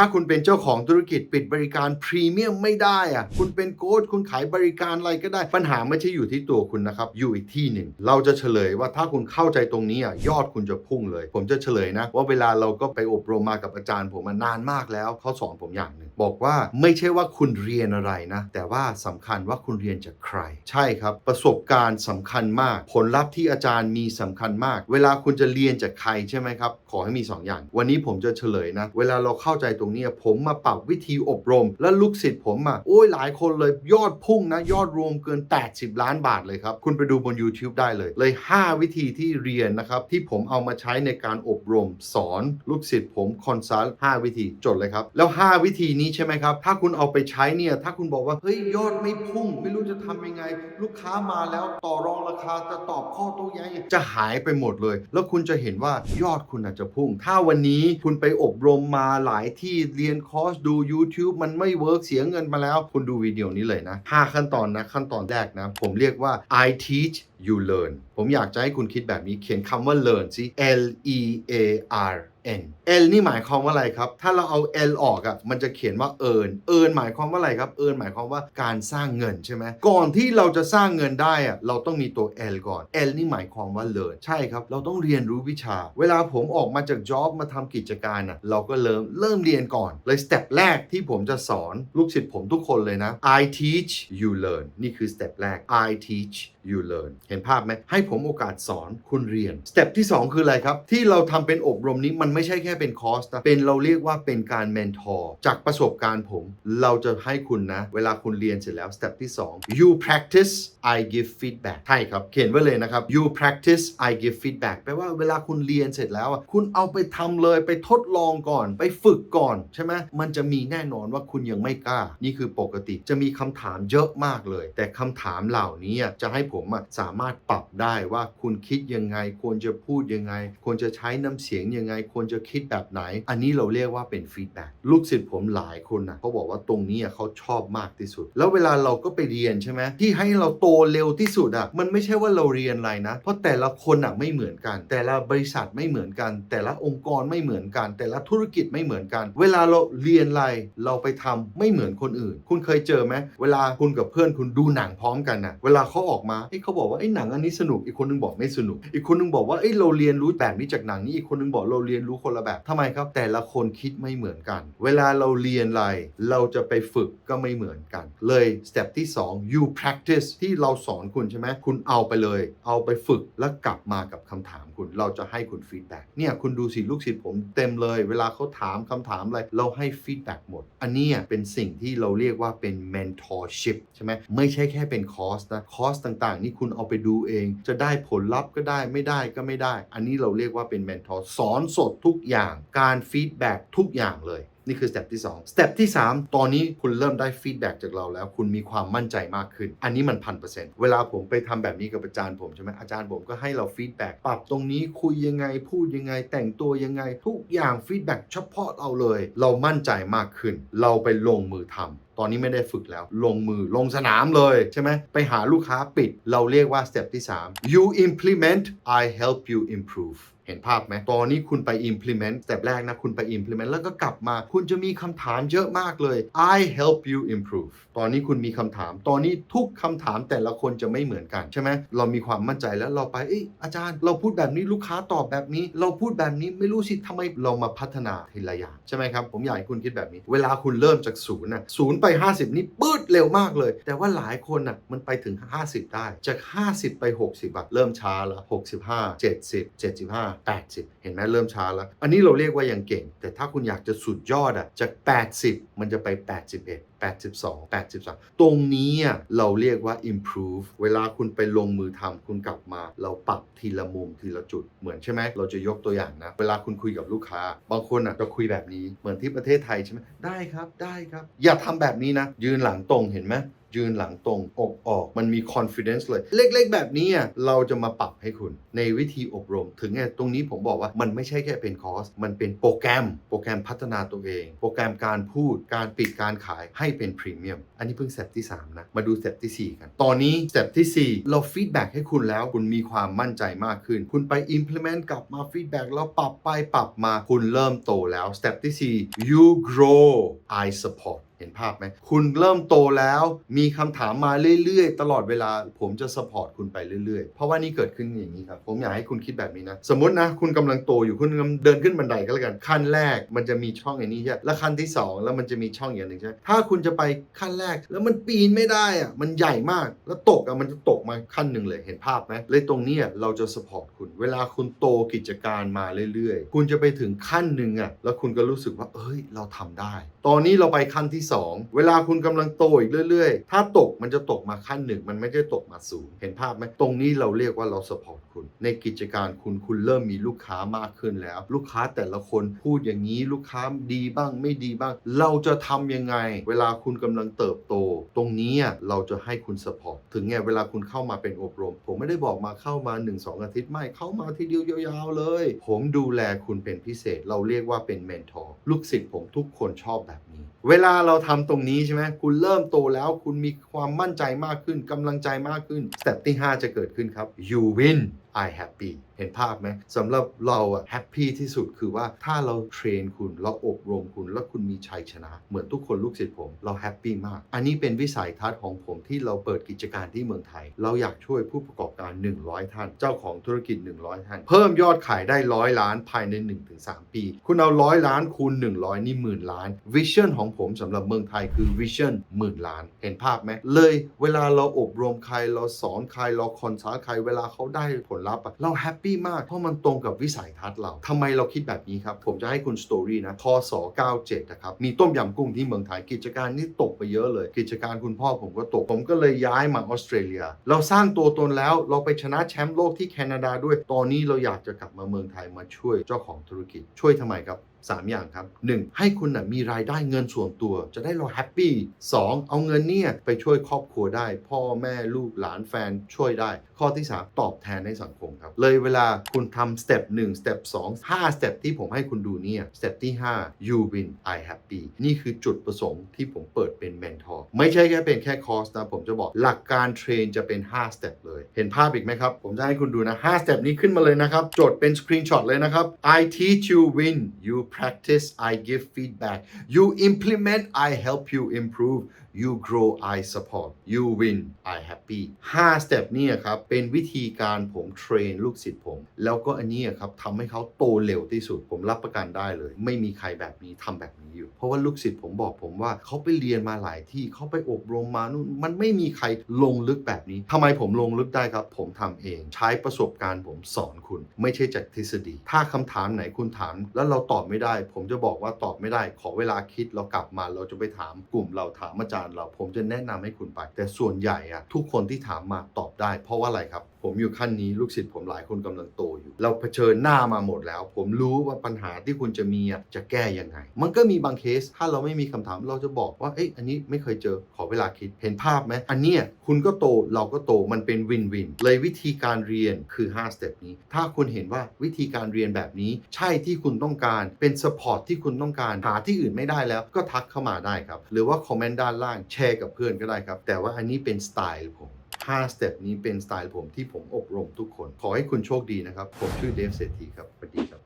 ถ้าคุณเป็นเจ้าของธุรกิจปิดบริการพรีเมียมไม่ได้อะคุณเป็นโค้ชคุณขายบริการอะไรก็ได้ ปัญหาไม่ใช่อยู่ที่ตัวคุณนะครับ อยู่อีกที่หนึ่ง เราจะเฉลยว่าถ้าคุณเข้าใจตรงนี้อะยอดคุณจะพุ่งเลย ผมจะเฉลยนะ ว่าเวลาเราก็ไปอบรมมากับอาจารย์ผมมานานมากแล้วเขาสอนผมอย่างหนึ่งบอกว่าไม่ใช่ว่าคุณเรียนอะไรนะ แต่ว่าสำคัญว่าคุณเรียนจากใคร ใช่ครับ ประสบการณ์สำคัญมาก ผลลัพธ์ที่อาจารย์มีสำคัญมาก เวลาคุณจะเรียนจากใครใช่ไหมครับขอให้มี 2 อย่าง วันนี้ผมจะเฉลยนะ เวลาเราเข้าใจตรงเนี้ผมมาปรับวิธีอบรม และลูกศิษย์ผมอะโอ้ยหลายคนเลยยอดพุ่งนะ ยอดรวมเกิน 80 ล้านบาทเลยครับ คุณไปดูบน YouTube ได้เลย เลย 5 วิธีที่เรียนนะครับ ที่ผมเอามาใช้ในการอบรมสอนลูกศิษย์ผมคอนซัลท์5วิธีจดเลยครับ แล้ว 5 วิธีนี้ใช่ไหมครับ ถ้าคุณเอาไปใช้เนี่ย ถ้าคุณบอกว่า เฮ้ย ยอดไม่พุ่ง ไม่รู้จะทำยังไง ลูกค้ามาแล้วต่อรองราคาจะตอบข้อโต้แย้งยังไงจะหายไปหมดเลย แล้วคุณจะเห็นว่ายอดคุณอาจจะพุ่ง ถ้าวันนี้คุณไปอบรมมาหลายที่เรียนคอร์สดู YouTube มันไม่เวิร์กเสียเงินมาแล้ว คุณดูวิดีโอนี้เลยนะ 5 ขั้นตอนนะ ขั้นตอนแรกนะ ผมเรียกว่า I teach you learn ผมอยากจะให้คุณคิดแบบนี้เขียนคำว่า learn สิ L E A R N L นี่หมายความว่าอะไรครับ ถ้าเราเอา L ออกอะ่ะมันจะเขียนว่า earn earn หมายความว่าอะไรครับ earn หมายความว่าการสร้างเงินใช่ไหมก่อนที่เราจะสร้างเงินได้อะ่ะเราต้องมีตัว L ก่อน L นี่หมายความว่า learn ใช่ครับ เราต้องเรียนรู้วิชา เวลาผมออกมาจาก job มาทำกิจการอะเราก็เริ่มเริ่มเรียนก่อน เลย step แรกที่ผมจะสอนลูกศิษย์ผมทุกคนเลยนะ I teach you learn นี่คือ step แรก I teach you learn เห็นภาพไหมให้ผมโอกาสสอนคุณเรียนสเต็ปที่ 2 คืออะไรครับ ที่เราทำเป็นอบรมนี้มันไม่ใช่แค่เป็นคอร์สนะเป็นเราเรียกว่าเป็นการเมนทอร์จากประสบการณ์ผม เราจะให้คุณนะ เวลาคุณเรียนเสร็จแล้วสเต็ปที่ 2 you practice I give feedback ใช่ครับ เขียนไว้เลยนะครับ you practice I give feedback แปลว่าเวลาคุณเรียนเสร็จแล้วคุณเอาไปทำเลยไปทดลองก่อน ไปฝึกก่อนใช่ไหมมันจะมีแน่นอนว่าคุณยังไม่กล้า นี่คือปกติจะมีคำถามเยอะมากเลย แต่คำถามเหล่านี้จะให้ผมอะสามารถปรับได้ว่าคุณคิดยังไง ควรจะพูดยังไง ควรจะใช้น้ำเสียงยังไง ควรจะคิดแบบไหน อันนี้เราเรียกว่าเป็นฟีดแบ็ลูกศิษย์ผมหลายคนนะเขาบอกว่าตรงนี้เขาชอบมากที่สุด แล้วเวลาเราก็ไปเรียนใช่ไหมที่ให้เราโตเร็วที่สุดอะมันไม่ใช่ว่าเราเรียนอะไรนะ เพราะแต่ละคนอะไม่เหมือนกัน แต่ละบริษัทไม่เหมือนกัน แต่ละองค์กรไม่เหมือนกัน แต่ละธุรกิจไม่เหมือนกัน เวลาเราเรียนอะไรเราไปทำไม่เหมือนคนอื่น คุณเคยเจอไหมเวลาคุณกับเพื่อนคุณดูหนังพร้อมกันนะเวลาเขาออกมาเอ้ยเขาบอกว่าหนังอันนี้สนุกอีกคนนึงบอกไม่สนุก อีกคนนึงบอกว่าเอ้ยเราเรียนรู้แบบนี้จากหนังนี้อีกคนนึงบอกเราเรียนรู้คนละแบบทำไมครับ แต่ละคนคิดไม่เหมือนกัน เวลาเราเรียนอะไร เราจะไปฝึกก็ไม่เหมือนกัน เลยสเต็ปที่ 2 you practice ที่เราสอนคุณใช่ไหมคุณเอาไปเลย เอาไปฝึกแล้วกลับมากับคำถามคุณ เราจะให้คุณฟีดแบ็กเนี่ยคุณดูสิลูกศิษย์ผมเต็มเลย เวลาเขาถามคำถามอะไรเราให้ฟีดแบ็กหมด อันนี้เป็นสิ่งที่เราเรียกว่าเป็น mentorship ใช่ไหมไม่ใช่แค่เป็นคอร์สนะคอร์สต่างๆ นี่คุณเอาไปดูเอง จะได้ผลลัพธ์ก็ได้ไม่ได้ก็ไม่ได้ อันนี้เราเรียกว่าเป็น mentor สอนสดทุกอย่างการฟีดแบ็กทุกอย่างเลยนี่คือสเต็ปที่2สเต็ปที่ 3 ตอนนี้คุณเริ่มได้ฟีดแบ็กจากเราแล้ว คุณมีความมั่นใจมากขึ้น อันนี้มันพันเปอร์เซ็นต์เวลาผมไปทำแบบนี้กับอาจารย์ผมใช่ไหมอาจารย์ผมก็ให้เราฟีดแบ็กปรับตรงนี้คุยยังไง พูดยังไง แต่งตัวยังไง ทุกอย่างฟีดแบ็กเฉพาะเราเลย เรามั่นใจมากขึ้น เราไปลงมือทำ ตอนนี้ไม่ได้ฝึกแล้ว ลงมือลงสนามเลยใช่ไหมไปหาลูกค้าปิด เราเรียกว่าสเต็ปที่ 3 you implement I help you improve เห็นภาพไหมตอนนี้คุณไป implement สเต็ปแรกนะ คุณไป implement แล้วก็กลับมา คุณจะมีคำถามเยอะมากเลย I help you improve ตอนนี้คุณมีคำถาม ตอนนี้ทุกคำถามแต่ละคนจะไม่เหมือนกันใช่ไหม เรามีความมั่นใจแล้วเราไปเอ้ยอาจารย์ เราพูดแบบนี้ลูกค้าตอบแบบนี้ เราพูดแบบนี้ไม่รู้สิทำไมเรามาพัฒนาทีละอย่างใช่ไหมครับ ผมอยากให้คุณคิดแบบนี้ เวลาคุณเริ่มจากศูนย์น่ะศูนย์ไป 50 นี่ปืดเร็วมากเลย แต่ว่าหลายคนน่ะมันไปถึง 50 ได้ จาก 50 ไป 60อะเริ่มช้าแล้ว 65 70 75 80 เห็นไหมเริ่มช้าแล้ว อันนี้เราเรียกว่ายังเก่ง แต่ถ้าคุณอยากจะสุดยอดอะจาก 80 มันจะไป 81 82 83 ตรงนี้อะเราเรียกว่า improve เวลาคุณไปลงมือทำคุณกลับมา เราปรับทีละมุมทีละจุดเหมือนใช่ไหม เราจะยกตัวอย่างนะ เวลาคุณคุยกับลูกค้า บางคนอะจะคุยแบบนี้เหมือนที่ประเทศไทยใช่ไหมได้ครับได้ครับ อย่าทำแบบนี้นะ ยืนหลังตรงเห็นไหมยืนหลังตรงอกออก มันมี confidence เลย เล็กๆ แบบนี้อะเราจะมาปรับให้คุณในวิธีอบรม ถึงไงตรงนี้ผมบอกว่ามันไม่ใช่แค่เป็นคอร์ส มันเป็นโปรแกรม โปรแกรมพัฒนาตัวเอง โปรแกรมการพูด การปิดการขายให้เป็นพรีเมียม อันนี้เพิ่งสเต็ปที่ 3 นะ มาดูสเต็ปทีสี่4 กัน ตอนนี้สเต็ปทีสี่ 4 เราฟีดแบ็กให้คุณแล้ว คุณมีความมั่นใจมากขึ้น คุณไป implement กลับมาฟีดแบ็กแล้วปรับไปปรับมา คุณเริ่มโตแล้วสเต็ปที่ 4 you grow I support เห็นภาพไหมคุณเริ่มโตแล้วมีคำถามมาเรื่อยๆ ตลอดเวลา ผมจะสปอร์ตคุณไปเรื่อยๆ เพราะว่านี่เกิดขึ้นอย่างนี้ครับผมอยากให้คุณคิดแบบนี้นะ สมมตินะ คุณกำลังโตอยู่คุณกำลังเดินขึ้นบันไดก็แล้วกัน ขั้นแรกมันจะมีช่องอย่างนี้ใช่แล้วขั้นที่สองแล้วมันจะมีช่องอย่างหนึ่งใช่ถ้าคุณจะไปขั้นแรกแล้วมันปีนไม่ได้อะมันใหญ่มากแล้วตกอะมันจะตกมาขั้นหนึ่งเลยเห็นภาพไหมเลยตรงนี้เราจะสปอร์ตคุณ เวลาคุณโตกิจการมาเรื่อยๆ คุณจะไปถึงขั้นหนึ่งอะแล้วคุณก็รู้สึกว่าเอ้ยเราทำได้ ตอนนี้เราไปขั้นที่สองเวลาคุณกำลังโตอีกเรื่อยๆ ถ้าตกมันจะตกมาขั้นหนึ่งมันไม่ได้ตกมาศูนย์เห็นภาพไหมตรงนี้เราเรียกว่าเราสปอร์ตคุณ ในกิจการคุณคุณเริ่มมีลูกค้ามากขึ้นแล้ว ลูกค้าแต่ละคนพูดอย่างนี้ลูกค้าดีบ้างไม่ดีบ้าง เราจะทำยังไง เวลาคุณกำลังเติบโต ตรงนี้เราจะให้คุณสปอร์ตถึงไงเวลาคุณเข้ามาเป็นอบรม ผมไม่ได้บอกมาเข้ามา 1 2 อาทิตย์ไม่เข้ามาทีเดียวยาวๆเลย ผมดูแลคุณเป็นพิเศษ เราเรียกว่าเป็นเมนทอร์ลูกศิษย์ผมทุกคนชอบแบบ เวลาเราทำตรงนี้ใช่ไหมคุณเริ่มโตแล้วคุณมีความมั่นใจมากขึ้นกำลังใจมากขึ้นสเต็ปที่ 5 จะเกิดขึ้นครับ you win I happy เห็นภาพไหมสำหรับเราอะแฮปปี้ที่สุดคือว่าถ้าเราเทรนคุณเราอบรมคุณ แล้วคุณมีชัยชนะ เหมือนทุกคนลูกศิษย์ผม เราแฮปปี้มาก อันนี้เป็นวิสัยทัศน์ของผมที่เราเปิดกิจการที่เมืองไทย เราอยากช่วยผู้ประกอบการ 100 ท่าน เจ้าของธุรกิจ 100 ท่าน เพิ่มยอดขายได้ร้อยล้านภายใน 1-3 ปี คุณเอาร้อยล้านคูณ 100 นี่หมื่นล้านวิชั่นของผมสำหรับเมืองไทยคือวิชั่นหมื่นล้านเห็นภาพไหมเลย เวลาเราอบรมใครเราสอนใครเราคอนซัลท์ใครเวลาเขาได้ผลลัพธ์เราแฮปปี้มากเพราะมันตรงกับวิสัยทัศน์เราทำไมเราคิดแบบนี้ครับ ผมจะให้คุณสตอรี่นะพศ97นะครับมีต้มยำกุ้งที่เมืองไทยกิจการนี่ตกไปเยอะเลย กิจการคุณพ่อผมก็ตก ผมก็เลยย้ายมาออสเตรเลีย เราสร้างตัวตนแล้วเราไปชนะแชมป์โลกที่แคนาดาด้วย ตอนนี้เราอยากจะกลับมาเมืองไทยมาช่วยเจ้าของธุรกิจช่วยทำไมครับ3 อย่างครับ 1. ให้คุณนะมีรายได้เงินส่วนตัว จะได้เราแฮปปี้ 2. เอาเงินเนี่ยไปช่วยครอบครัวได้ พ่อแม่ลูกหลานแฟนช่วยได้ ข้อที่ 3 ตอบแทนในสังคมครับ เลยเวลาคุณทำสเต็ป1สเต็ป2 5สเต็ปที่ผมให้คุณดูเนี่ยสเต็ปที่ 5 you win I happy นี่คือจุดประสงค์ที่ผมเปิดเป็นเมนทอร์ไม่ใช่แค่เป็นแค่คอร์สนะผมจะบอกหลักการเทรนจะเป็น5สเต็ปเลย เห็นภาพอีกไหมครับ ผมจะให้คุณดูนะ5สเต็ปนี้ขึ้นมาเลยนะครับจดเป็นสกรีนช็อตเลยนะครับ I teach you win you practice I give feedback. You implement I help you improve you grow I support you win I happy 5 step เนี่ยครับเป็นวิธีการผมเทรนลูกศิษย์ผม แล้วก็อันนี้ครับทำให้เขาโตเร็วที่สุดผมรับประกันได้เลย ไม่มีใครแบบนี้ทำแบบนี้อยู่ เพราะว่าลูกศิษย์ผมบอกผมว่าเขาไปเรียนมาหลายที่เขาไปอบรมมานู่นมันไม่มีใครลงลึกแบบนี้ทำไมผมลงลึกได้ครับ ผมทำเองใช้ประสบการณ์ผมสอนคุณ ไม่ใช่จากทฤษฎี ถ้าคำถามไหนคุณถาม แล้วเราตอบไม่ได้ ผมจะบอกว่าตอบไม่ได้ ขอเวลาคิดเรากลับมาเราจะไปถามกลุ่มเราถามอาจารย์เราผมจะแนะนำให้คุณไป แต่ส่วนใหญ่อะทุกคนที่ถามมาตอบได้ เพราะว่าอะไรครับผมอยู่ขั้นนี้ลูกศิษย์ผมหลายคนกำลังโตอยู่ เราเผชิญหน้ามาหมดแล้ว ผมรู้ว่าปัญหาที่คุณจะมีจะแก้ยังไง มันก็มีบางเคส ถ้าเราไม่มีคำถามเราจะบอกว่าเอ้ยอันนี้ไม่เคยเจอขอเวลาคิดเห็นภาพไหมอันเนี้ยคุณก็โตเราก็โตมันเป็นวินวินเลยวิธีการเรียนคือ 5 สเต็ปนี้ ถ้าคุณเห็นว่าวิธีการเรียนแบบนี้ ใช่ที่คุณต้องการเป็นสปอร์ตที่คุณต้องการหาที่อื่นไม่ได้แล้วก็ทักเข้ามาได้ครับหรือว่าคอมเมนต์ด้านล่างแชร์กับเพื่อนก็ได้ครับแต่ว่าอันนี้เป็นสไตล์ผม 5 สเต็ปนี้เป็นสไตล์ผมที่ผมอบรมทุกคน ขอให้คุณโชคดีนะครับ ผมชื่อเดฟเศรษฐีครับสวัสดีครับ